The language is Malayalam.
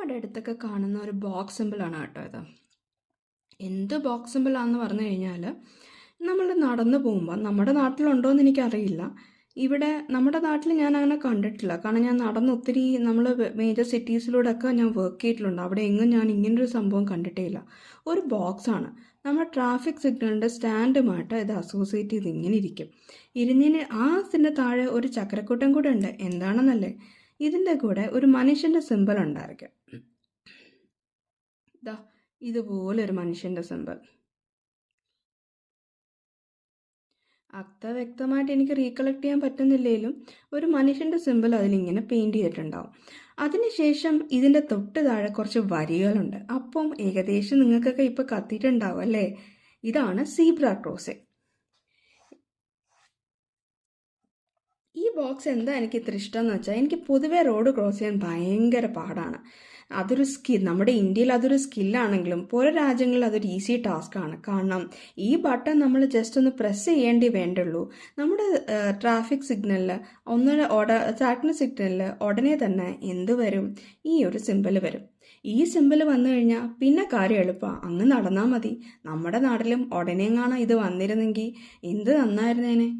നമ്മുടെ അടുത്തൊക്കെ കാണുന്ന ഒരു ബോക്സ് സിമ്പിളാണ് കേട്ടോ ഇത്. എന്ത് ബോക്സ് സിമ്പിളാണെന്ന് പറഞ്ഞു കഴിഞ്ഞാൽ നമ്മൾ നടന്നു പോകുമ്പോൾ നമ്മുടെ നാട്ടിലുണ്ടോ എന്ന് എനിക്കറിയില്ല. ഇവിടെ നമ്മുടെ നാട്ടിൽ ഞാൻ അങ്ങനെ കണ്ടിട്ടില്ല. കാരണം ഞാൻ നടന്ന് ഒത്തിരി നമ്മൾ മേജർ സിറ്റീസിലൂടെ ഒക്കെ ഞാൻ വർക്ക് ചെയ്തിട്ടുണ്ട്. അവിടെ എങ്ങും ഞാൻ ഇങ്ങനൊരു സംഭവം കണ്ടിട്ടേ ഇല്ല ഒരു ആണ്. നമ്മൾ ട്രാഫിക് സിഗ്നലിന്റെ സ്റ്റാൻഡുമായിട്ട് ഇത് അസോസിയേറ്റ് ചെയ്ത് ഇങ്ങനെ ഇരിക്കും. ഇരുന്നിന് ആ അതിന്റെ താഴെ ഒരു ചക്രക്കൂട്ടം കൂടെ ഉണ്ട്. എന്താണെന്നല്ലേ? ഇതിന്റെ കൂടെ ഒരു മനുഷ്യന്റെ സിമ്പിൾ ഉണ്ടായിരിക്കും. ഇതാ ഇതുപോലെ ഒരു മനുഷ്യന്റെ സിമ്പിൾ അത്ര വ്യക്തമായിട്ട് എനിക്ക് റീകളക്ട് ചെയ്യാൻ പറ്റുന്നില്ലെങ്കിലും ഒരു മനുഷ്യന്റെ സിമ്പിൾ അതിലിങ്ങനെ പെയിന്റ് ചെയ്തിട്ടുണ്ടാവും. അതിനുശേഷം ഇതിന്റെ തൊട്ട് താഴെ കുറച്ച് വരികളുണ്ട്. അപ്പം ഏകദേശം നിങ്ങൾക്കൊക്കെ ഇപ്പോൾ കത്തിയിട്ടുണ്ടാവും അല്ലേ? ഇതാണ് സീബ്ര ക്രോസിംഗ് ഈ ബോക്സ് എന്താ എനിക്ക് ഇത്ര ഇഷ്ടം എന്ന് വെച്ചാൽ എനിക്ക് പൊതുവേ റോഡ് ക്രോസ് ചെയ്യാൻ ഭയങ്കര പാടാണ്. അതൊരു സ്കിൽ നമ്മുടെ ഇന്ത്യയിൽ അതൊരു സ്കില്ലാണെങ്കിലും പുറം രാജ്യങ്ങളിൽ അതൊരു ഈസി ടാസ്ക് ആണ്. കാരണം ഈ ബട്ടൺ നമ്മൾ ജസ്റ്റ് ഒന്ന് പ്രസ് ചെയ്യേണ്ടി വേണ്ടുള്ളൂ. നമ്മുടെ ട്രാഫിക് സിഗ്നലിൽ ഒന്ന് ഓട സാറ്റിന് സിഗ്നലിൽ ഉടനെ തന്നെ എന്ത് വരും? ഈ ഒരു സിമ്പിൾ വരും. ഈ സിമ്പിൾ വന്നു കഴിഞ്ഞാൽ പിന്നെ കാര്യം എളുപ്പമാണ് അങ്ങ് നടന്നാൽ മതി. നമ്മുടെ നാട്ടിലും ഉടനെങ്ങാണ് ഇത് വന്നിരുന്നെങ്കിൽ എന്ത് നന്നായിരുന്നേനെ?